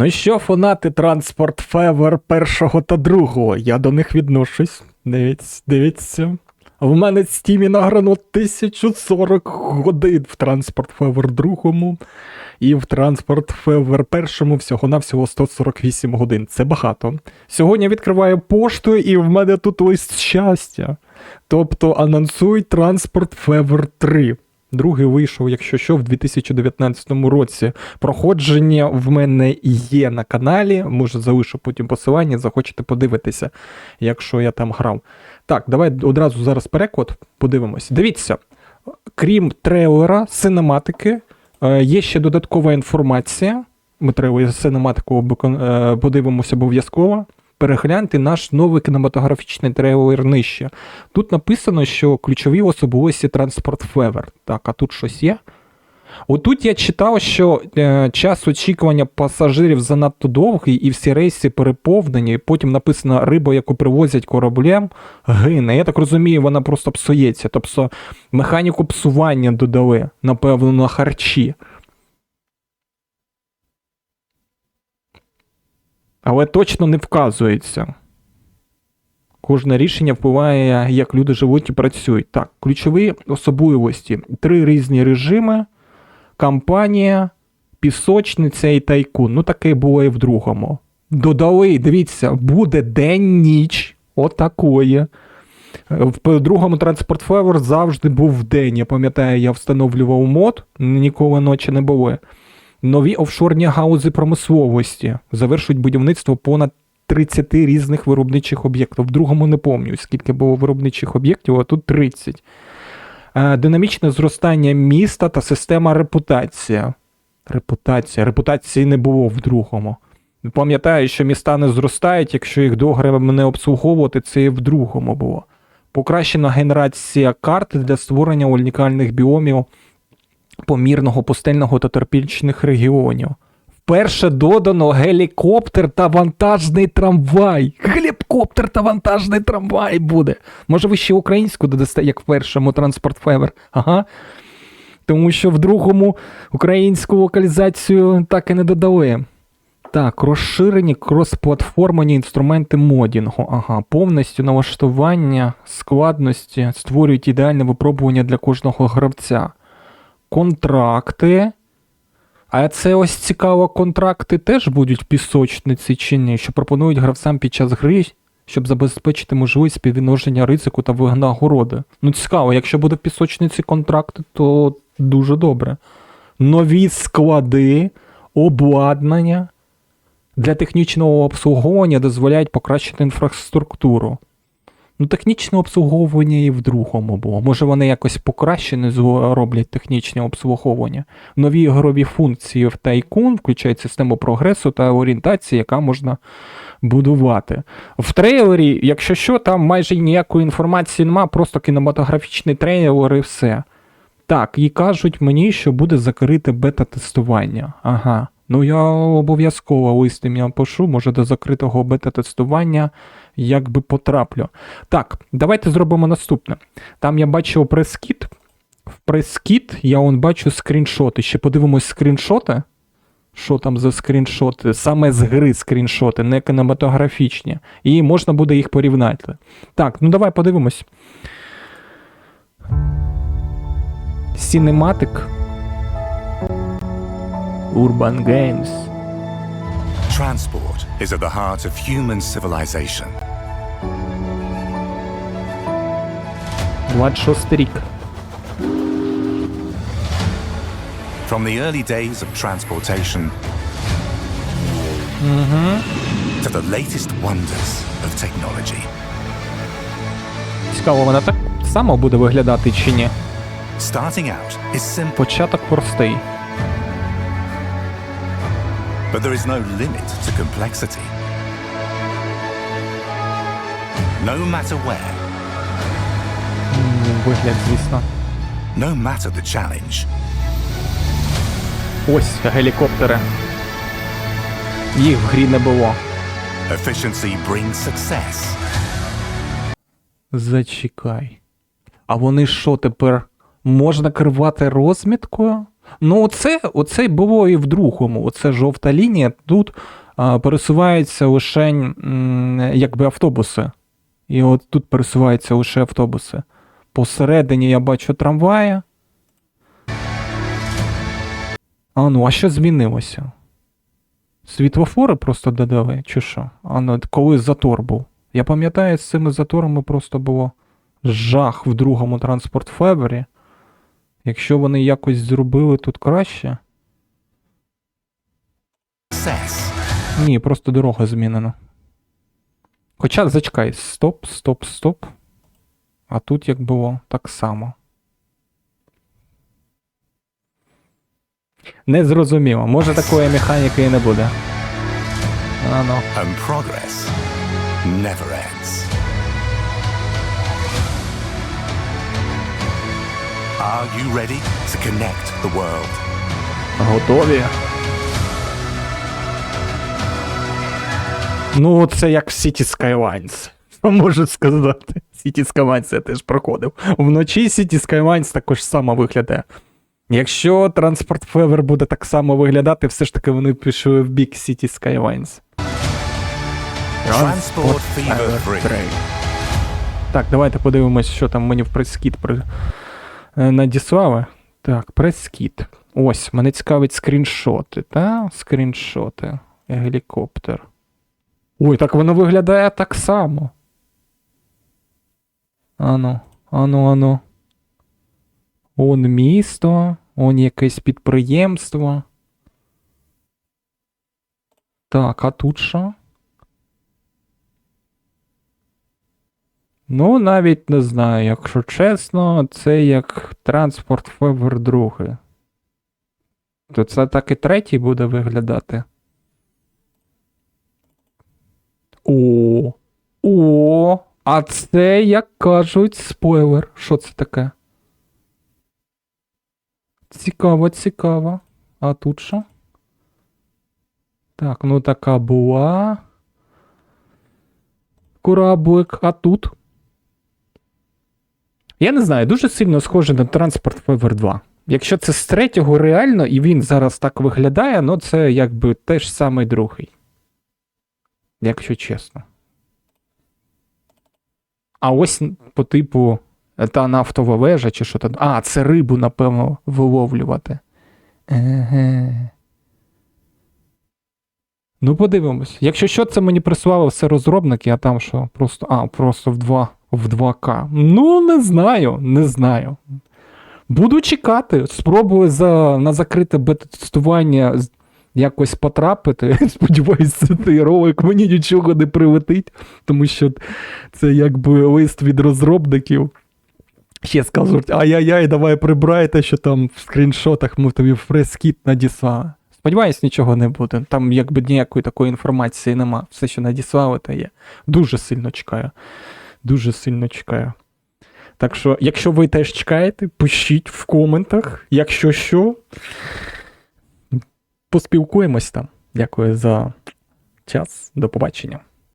Ну що, фанати транспорт Февер першого та другого, я до них відношусь. Дивіться, дивіться. В мене в стімі награно 1040 годин в транспорт Февер другому і в транспорт Февер першому всього-навсього 148 годин. Це багато. Сьогодні відкриваю пошту, і в мене тут лист щастя. Тобто анонсують транспорт Февер 3. Другий вийшов, якщо що, в 2019 році. Проходження в мене є на каналі. Може, залишу потім посилання, захочете подивитися, якщо я там грав. Так, давай одразу зараз переклад подивимось. Дивіться, крім трейлера, синематики, е, є ще додаткова інформація. Ми трейлер синематику е, подивимося обов'язково. Перегляньте наш новий кінематографічний трейлер нижче. Тут написано, що ключові особливості транспорт Февер. Так, а тут щось є. Отут я читав, що е, час очікування пасажирів занадто довгий, і всі рейси переповнені. Потім написано риба, яку привозять кораблем, гине. Я так розумію, вона просто псується. Тобто механіку псування додали, напевно, на харчі. Але точно не вказується. Кожне рішення впливає, як люди живуть і працюють. Так, ключові особливості: три різні режими, кампанія, пісочниця і тайкун. Ну, таке було і в другому. Додали, дивіться, буде день-ніч. Отакої. В другому транспорт Февер завжди був в день. Я пам'ятаю, я встановлював мод, ніколи ночі не було. Нові офшорні гаузи промисловості завершують будівництво понад 30 різних виробничих об'єктів. В другому не пам'ятаю, скільки було виробничих об'єктів, а тут 30. Е, Динамічне зростання міста та система репутація. Репутація. Репутації не було в другому. Пам'ятаю, що міста не зростають, якщо їх добре не обслуговувати, це і в другому було. Покращена генерація карт для створення унікальних біомів помірного пустельного та тропічних регіонів. Вперше додано гелікоптер та вантажний трамвай. Гелікоптер та вантажний трамвай буде. Може, ви ще українську додасте, як в першому транспорт Февер. Ага. Тому що в другому українську локалізацію так і не додали. Так, розширені кросплатформені інструменти модінгу. Ага, повністю налаштування складності створюють ідеальне випробування для кожного гравця. Контракти. А це ось цікаво, контракти теж будуть пісочниці чи ні, що пропонують гравцям під час гри, щоб забезпечити можливість співвідношення ризику та винагороди. Ну, цікаво, якщо буде в пісочниці контракти, то дуже добре. Нові склади, обладнання для технічного обслуговування дозволяють покращити інфраструктуру. Ну, технічне обслуговування і в другому було. Може, вони якось покращені роблять технічне обслуговування. Нові ігрові функції в Tycoon включають систему прогресу та орієнтації, яка можна будувати. В трейлері, якщо що, там майже ніякої інформації нема, просто кінематографічний трейлер і все. Так, і кажуть мені, що буде закрите бета-тестування. Ага. Ну я обов'язково лист я пишу, може до закритого бета-тестування якби потраплю. Так, давайте зробимо наступне. Там я бачив прес-кіт. В прес-кіт я он бачу скріншоти. Ще подивимось скріншоти. Що там за скріншоти? Саме з гри скріншоти, не кінематографічні. І можна буде їх порівняти. Так, ну давай подивимось. Cinematic. Urban Games. Transport is at the heart of human civilization. 26 рік. From the early days of transportation mm -hmm. to the latest wonders of technology, Цікаво, вона так само буде виглядати чи ні? starting out is simple, Початок простий. but there is no limit to complexity. No matter where, Вигляд, звісно. no matter the challenge, Ось гелікоптери. Їх в грі не було. efficiency brings success. Зачекай. А вони що тепер можна керувати розміткою? Ну, оце, оце було і в другому. Оце жовта лінія. Тут а, пересуваються лише м, якби автобуси. І от тут пересуваються лише автобуси. Посередині я бачу трамваї. А ну, а що змінилося? Світлофори просто додали, чи що? А ну, коли затор був. Я пам'ятаю, з цими заторами просто було жах в другому транспорт фебері. Якщо вони якось зробили тут краще. Ні, просто дорога змінена. Хоча зачекай, стоп, стоп, стоп. А тут як було так само. Не зрозуміло. Може такої механіки і не буде. А ну. And progress never ends. Are you ready to connect the world? Готові. Ну, це як в City Skylines. Що можу сказати? City Skylines я теж проходив. Вночі City Skylines також само виглядає. Якщо Transport Fever буде так само виглядати, все ж таки вони пішли в бік City Skylines. Transport Fever 3. Так, давайте подивимось, що там мені в прес-кіт при... е, надіслали. Так, прес-кіт. Ось, мене цікавить скріншоти, та? Скріншоти. Гелікоптер. Ой, так воно виглядає так само. Ану, ану, ану. Он місто, он якесь підприємство. Так, а тут що? Ну, навіть не знаю, якщо чесно, це як транспорт Февер 2. То це так і третій буде виглядати. О. О. А це, як кажуть, спойлер. Що це таке? Цікаво, цікаво. А тут що? Так, ну така була. Кораблик, а тут? Я не знаю, дуже сильно схоже на Transport Fever 2. Якщо це з третього реально, і він зараз так виглядає, ну це якби теж самий другий. Якщо чесно. А ось по типу та нафтова вежа чи що там. А, це рибу, напевно, виловлювати. Еге. Ну, подивимось. Якщо що, це мені прислали все розробники, а там що, просто. А, просто в 2, в 2К. Ну, не знаю, не знаю. Буду чекати. Спробую за, на закрите бета-тестування якось потрапити. Сподіваюся, цей ролик мені нічого не прилетить, тому що це якби лист від розробників. Ще скажуть, ай-яй-яй, давай прибирайте, що там в скріншотах ми тобі прес-кіт надіслали. Сподіваюсь, нічого не буде. Там якби ніякої такої інформації нема. Все, що надіслали, то є. Дуже сильно чекаю. Дуже сильно чекаю. Так що, якщо ви теж чекаєте, пишіть в коментах. Якщо що, поспілкуємось там. Дякую за час. До побачення.